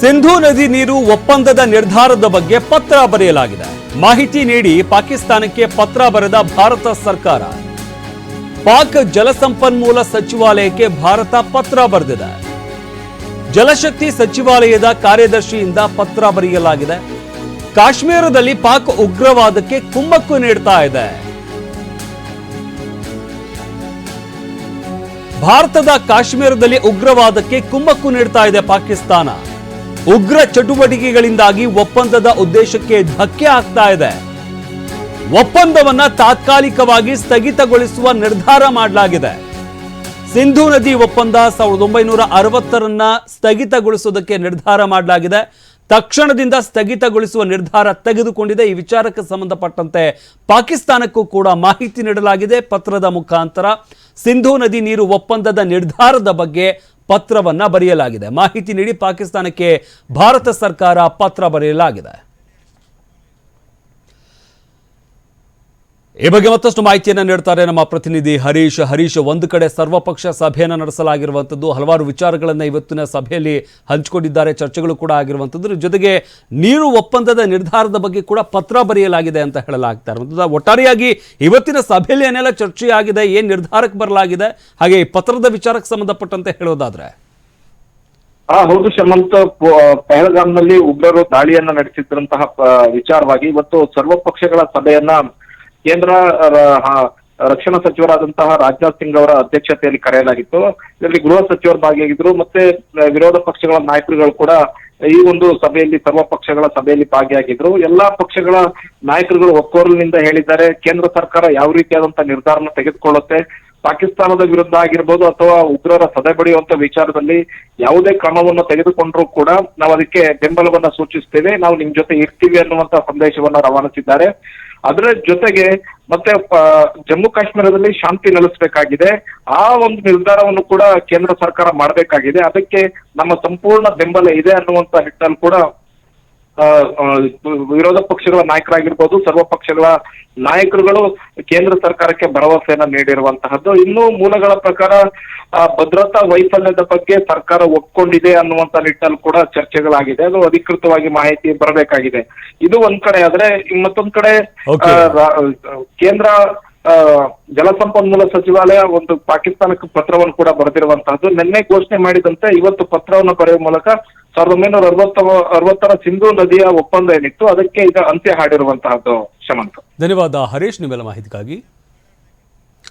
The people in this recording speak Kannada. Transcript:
ಸಿಂಧೂ ನದಿ ನೀರು ಒಪ್ಪಂದದ ನಿರ್ಧಾರದ ಬಗ್ಗೆ ಪತ್ರ ಬರೆಯಲಾಗಿದೆ. ಮಾಹಿತಿ ನೀಡಿ ಪಾಕಿಸ್ತಾನಕ್ಕೆ ಪತ್ರ ಬರೆದ ಭಾರತ ಸರ್ಕಾರ. ಪಾಕ್ ಜಲಸಂಪನ್ಮೂಲ ಸಚಿವಾಲಯಕ್ಕೆ ಭಾರತ ಪತ್ರ ಬರೆದಿದೆ. ಜಲಶಕ್ತಿ ಸಚಿವಾಲಯದ ಕಾರ್ಯದರ್ಶಿಯಿಂದ ಪತ್ರ ಬರೆಯಲಾಗಿದೆ. ಕಾಶ್ಮೀರದಲ್ಲಿ ಪಾಕ್ ಉಗ್ರವಾದಕ್ಕೆ ಕುಮ್ಮಕ್ಕು ನೀಡ್ತಾ ಇದೆ. ಭಾರತದ ಕಾಶ್ಮೀರದಲ್ಲಿ ಉಗ್ರವಾದಕ್ಕೆ ಕುಮ್ಮಕ್ಕು ನೀಡ್ತಾ ಇದೆ ಪಾಕಿಸ್ತಾನ. ಉಗ್ರ ಚಟುವಟಿಕೆಗಳಿಂದಾಗಿ ಒಪ್ಪಂದದ ಉದ್ದೇಶಕ್ಕೆ ಧಕ್ಕೆ ಆಗ್ತಾ ಇದೆ. ಒಪ್ಪಂದವನ್ನ ತಾತ್ಕಾಲಿಕವಾಗಿ ಸ್ಥಗಿತಗೊಳಿಸುವ ನಿರ್ಧಾರ ಮಾಡಲಾಗಿದೆ. ಸಿಂಧೂ ನದಿ ಒಪ್ಪಂದ ಸಾವಿರದ ಒಂಬೈನೂರ ಅರವತ್ತರನ್ನ ಸ್ಥಗಿತಗೊಳಿಸುವುದಕ್ಕೆ ನಿರ್ಧಾರ ಮಾಡಲಾಗಿದೆ. ತಕ್ಷಣದಿಂದ ಸ್ಥಗಿತಗೊಳಿಸುವ ನಿರ್ಧಾರ ತೆಗೆದುಕೊಂಡಿದೆ. ಈ ವಿಚಾರಕ್ಕೆ ಸಂಬಂಧಪಟ್ಟಂತೆ ಪಾಕಿಸ್ತಾನಕ್ಕೂ ಕೂಡ ಮಾಹಿತಿ ನೀಡಲಾಗಿದೆ. ಪತ್ರದ ಮುಖಾಂತರ ಸಿಂಧೂ ನದಿ ನೀರು ಒಪ್ಪಂದದ ನಿರ್ಧಾರದ ಬಗ್ಗೆ ಪತ್ರವನ್ನ ಬರೆಯಲಾಗಿದೆ. ಮಾಹಿತಿ ನೀಡಿ ಪಾಕಿಸ್ತಾನಕ್ಕೆ ಭಾರತ ಸರ್ಕಾರ ಪತ್ರ ಬರೆಯಲಾಗಿದೆ. ಈ ಬಗ್ಗೆ ಮತ್ತಷ್ಟು ಮಾಹಿತಿಯನ್ನು ನೀಡ್ತಾರೆ ನಮ್ಮ ಪ್ರತಿನಿಧಿ ಹರೀಶ್. ಹರೀಶ್, ಒಂದು ಕಡೆ ಸರ್ವಪಕ್ಷ ಸಭೆಯನ್ನು ನಡೆಸಲಾಗಿರುವಂಥದ್ದು, ಹಲವಾರು ವಿಚಾರಗಳನ್ನು ಇವತ್ತಿನ ಸಭೆಯಲ್ಲಿ ಹಂಚಿಕೊಂಡಿದ್ದಾರೆ, ಚರ್ಚೆಗಳು ಕೂಡ ಆಗಿರುವಂಥದ್ದು. ಜೊತೆಗೆ ನೀರು ಒಪ್ಪಂದದ ನಿರ್ಧಾರದ ಬಗ್ಗೆ ಕೂಡ ಪತ್ರ ಬರೆಯಲಾಗಿದೆ ಅಂತ ಹೇಳಲಾಗ್ತಾ ಇರುವಂಥದ್ದು. ಒಟ್ಟಾರೆಯಾಗಿ ಇವತ್ತಿನ ಸಭೆಯಲ್ಲಿ ಏನೆಲ್ಲ ಚರ್ಚೆ ಆಗಿದೆ ಏನು ನಿರ್ಧಾರಕ್ಕೆ ಬರಲಾಗಿದೆ, ಹಾಗೆ ಈ ಪತ್ರದ ವಿಚಾರಕ್ಕೆ ಸಂಬಂಧಪಟ್ಟಂತೆ ಹೇಳೋದಾದ್ರೆ. ಆ ಹೌದು ಶಮಂತ್. ಪಹಲ್ಗಾಮ್ನಲ್ಲಿ ಉಗ್ರರು ದಾಳಿಯನ್ನ ನಡೆಸಿದ್ರಂತಹ ವಿಚಾರವಾಗಿ ಇವತ್ತು ಸರ್ವಪಕ್ಷಗಳ ಸಭೆಯನ್ನ ಕೇಂದ್ರ ರಕ್ಷಣಾ ಸಚಿವರಾದಂತಹ ರಾಜನಾಥ್ ಸಿಂಗ್ ಅವರ ಅಧ್ಯಕ್ಷತೆಯಲ್ಲಿ ಕರೆಯಲಾಗಿತ್ತು. ಇದರಲ್ಲಿ ಗೃಹ ಸಚಿವರು ಭಾಗಿಯಾಗಿದ್ರು, ಮತ್ತೆ ವಿರೋಧ ಪಕ್ಷಗಳ ನಾಯಕರುಗಳು ಕೂಡ ಈ ಒಂದು ಸಭೆಯಲ್ಲಿ, ಸರ್ವ ಪಕ್ಷಗಳ ಸಭೆಯಲ್ಲಿ ಭಾಗಿಯಾಗಿದ್ರು. ಎಲ್ಲಾ ಪಕ್ಷಗಳ ನಾಯಕರುಗಳು ಒಕ್ಕೋರ್ನಿಂದ ಹೇಳಿದ್ದಾರೆ, ಕೇಂದ್ರ ಸರ್ಕಾರ ಯಾವ ರೀತಿಯಾದಂತಹ ನಿರ್ಧಾರನ ತೆಗೆದುಕೊಳ್ಳುತ್ತೆ, ಪಾಕಿಸ್ತಾನದ ವಿರುದ್ಧ ಆಗಿರ್ಬೋದು ಅಥವಾ ಉಗ್ರರ ಸದೆ ಬಡಿಯುವಂತ ವಿಚಾರದಲ್ಲಿ ಯಾವುದೇ ಕ್ರಮವನ್ನು ತೆಗೆದುಕೊಂಡ್ರೂ ಕೂಡ ನಾವು ಅದಕ್ಕೆ ಬೆಂಬಲವನ್ನ ಸೂಚಿಸ್ತೇವೆ. ನಾವು ನಿಮ್ ಜೊತೆ ಇರ್ತೀವಿ ಅನ್ನುವಂತ ಸಂದೇಶವನ್ನ ರವಾನಿಸಿದ್ದಾರೆ. ಅದರ ಜೊತೆಗೆ ಮತ್ತೆ ಜಮ್ಮು ಕಾಶ್ಮೀರದಲ್ಲಿ ಶಾಂತಿ ನೆಲೆಸಬೇಕಾಗಿದೆ. ಆ ಒಂದು ನಿರ್ಧಾರವನ್ನು ಕೂಡ ಕೇಂದ್ರ ಸರ್ಕಾರ ಮಾಡಬೇಕಾಗಿದೆ. ಅದಕ್ಕೆ ನಮ್ಮ ಸಂಪೂರ್ಣ ಬೆಂಬಲ ಇದೆ ಅನ್ನುವಂತ ನಿಟ್ಟಿನಲ್ಲಿ ಕೂಡ ವಿರೋಧ ಪಕ್ಷಗಳ ನಾಯಕರಾಗಿರ್ಬೋದು ಸರ್ವ ಪಕ್ಷಗಳ ನಾಯಕರುಗಳು ಕೇಂದ್ರ ಸರ್ಕಾರಕ್ಕೆ ಭರವಸೆಯನ್ನ ನೀಡಿರುವಂತಹದ್ದು. ಇನ್ನು ಮೂಲಗಳ ಪ್ರಕಾರ ಆ, ಭದ್ರತಾ ವೈಫಲ್ಯದ ಬಗ್ಗೆ ಸರ್ಕಾರ ಒಪ್ಕೊಂಡಿದೆ ಅನ್ನುವಂತ ನಿಟ್ಟಿನಲ್ಲಿ ಕೂಡ ಚರ್ಚೆಗಳಾಗಿದೆ. ಅದು ಅಧಿಕೃತವಾಗಿ ಮಾಹಿತಿ ಬರಬೇಕಾಗಿದೆ. ಇದು ಒಂದ್ ಕಡೆ ಆದ್ರೆ ಮತ್ತೊಂದ್ ಕಡೆ. ಕೇಂದ್ರ ಜಲಸಂಪನ್ಮೂಲ ಸಚಿವಾಲಯ ಒಂದು ಪಾಕಿಸ್ತಾನಕ್ಕೆ ಪತ್ರವನ್ನು ಕೂಡ ಬರೆದಿರುವಂತಹದ್ದು. ನಿನ್ನೆ ಘೋಷಣೆ ಮಾಡಿದಂತೆ ಇವತ್ತು ಪತ್ರವನ್ನು ಬರೆಯುವ ಮೂಲಕ ಸಾವಿರದ ಒಂಬೈನೂರ ಅರವತ್ತ ಅರವತ್ತರ ಸಿಂಧು ನದಿಯ ಒಪ್ಪಂದ ಏನಿತ್ತು, ಅದಕ್ಕೆ ಈಗ ಅಂತ್ಯ ಹಾಡಿರುವಂತಹದ್ದು ಶಮಂತ್. ಧನ್ಯವಾದ ಹರೀಶ್, ನಿಮ್ಮೆಲ್ಲ ಮಾಹಿತಿಗಾಗಿ.